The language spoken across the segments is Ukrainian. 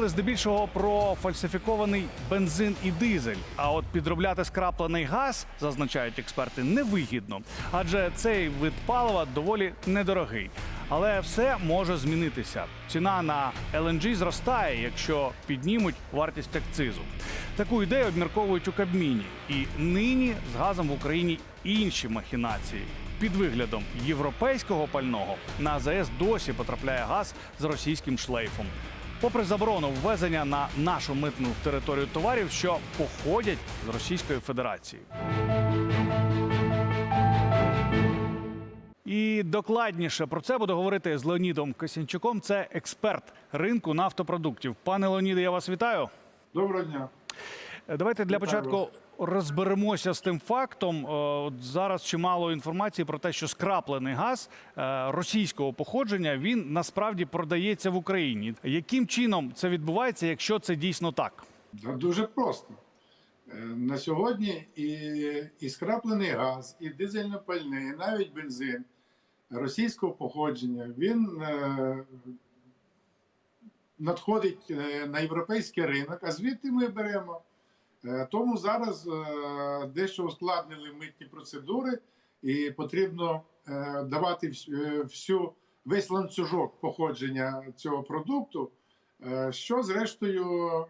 говорили здебільшого про фальсифікований бензин і дизель. А от підробляти скраплений газ, зазначають експерти, невигідно, адже цей вид палива доволі недорогий. Але все може змінитися. Ціна на LNG зростає, якщо піднімуть вартість акцизу. Таку ідею обмірковують у Кабміні. І нині з газом в Україні інші махінації. Під виглядом європейського пального на АЗС досі потрапляє газ з російським шлейфом. Попри заборону ввезення на нашу митну територію товарів, що походять з Російської Федерації. І докладніше про це буду говорити з Леонідом Косінчуком. Це експерт ринку нафтопродуктів. Пане Леоніде, я вас вітаю. Доброго дня. Е, Давайте для початку розберемося з тим фактом. Е, От зараз чимало інформації про те, що скраплений газ е, російського походження він насправді продається в Україні. Яким чином це відбувається, якщо це дійсно так? Дуже просто. На сьогодні і, і скраплений газ, і дизельно-пальний, і навіть бензин російського походження, він е, надходить на європейський ринок, а звідти ми беремо. Е, тому зараз е, дещо ускладнили митні процедури, і потрібно е, давати всю весь ланцюжок походження цього продукту, що зрештою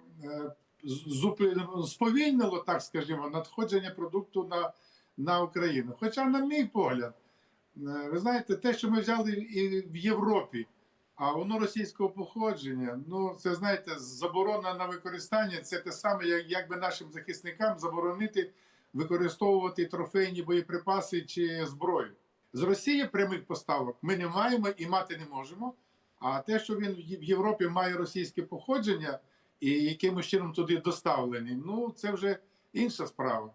сповільнило, так скажімо, надходження продукту на, на Україну. Хоча, на мій погляд, ви знаєте, те, що ми взяли і в Європі, а воно російського походження, ну це знаєте, заборона на використання це те саме, як, як би нашим захисникам заборонити використовувати трофейні боєприпаси чи зброю. З Росії прямих поставок ми не маємо і мати не можемо. А те, що він в Європі має російське походження і якимось чином туди доставлений, ну це вже інша справа.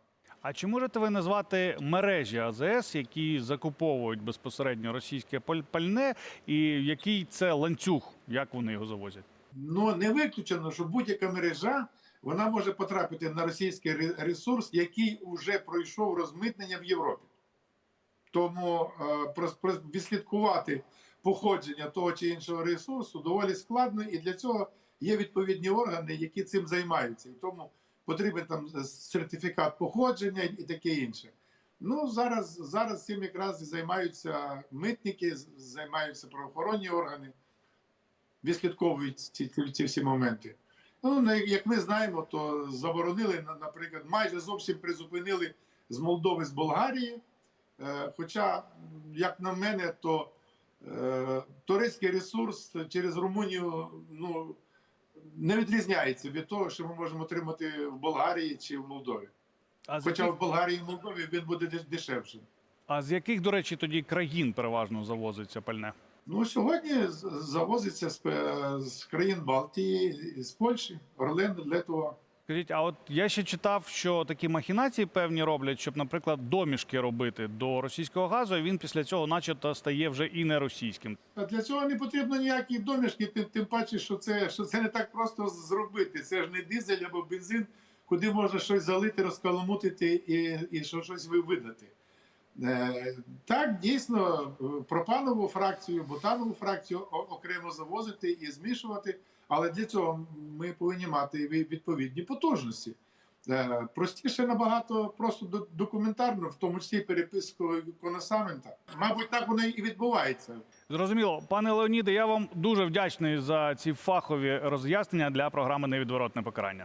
А чи можете ви назвати мережі АЗС, які закуповують безпосередньо російське пальне, і який це ланцюг, як вони його завозять? Ну не виключено, що будь-яка мережа вона може потрапити на російський ре- ресурс, який вже пройшов розмитнення в Європі. Тому е, відслідкувати походження того чи іншого ресурсу доволі складно, і для цього є відповідні органи, які цим займаються. І тому потрібен там сертифікат походження і таке інше. Ну зараз, зараз цим якраз і займаються митники, займаються правоохоронні органи відслідковують ці, ці, ці всі моменти. Ну, як ми знаємо, то заборонили, наприклад, майже зовсім призупинили з Молдови, з Болгарії. Е, хоча, як на мене, то е, турецький ресурс через Румунію ну, не відрізняється від того, що ми можемо отримати в Болгарії чи в Молдові. А Хоча яких, в Болгарії і Молдові він буде дешевше. дешевшим. а з яких, до речі, тоді країн переважно завозиться пальне? Ну, сьогодні завозиться з, з країн Балтії, з Польщі, Орлен, Летова. Скажіть, а от я ще читав, що такі махінації певні роблять, щоб, наприклад, домішки робити до російського газу, і він після цього, начебто, стає вже і не російським. А Для цього не потрібно ніякі домішки, тим, тим паче, що це, що це не так просто зробити. Це ж не дизель або бензин, куди можна щось залити, розкаламутити і, і що щось видати. Е, так, дійсно, е, пропанову фракцію, бутанову фракцію окремо завозити і змішувати, але для цього ми повинні мати відповідні потужності. Е, Простіше набагато просто до- документарно, в тому числі переписку коносамента. Мабуть, так воно і відбувається. Зрозуміло, пане Леоніде, я вам дуже вдячний за ці фахові роз'яснення для програми Невідворотне покарання.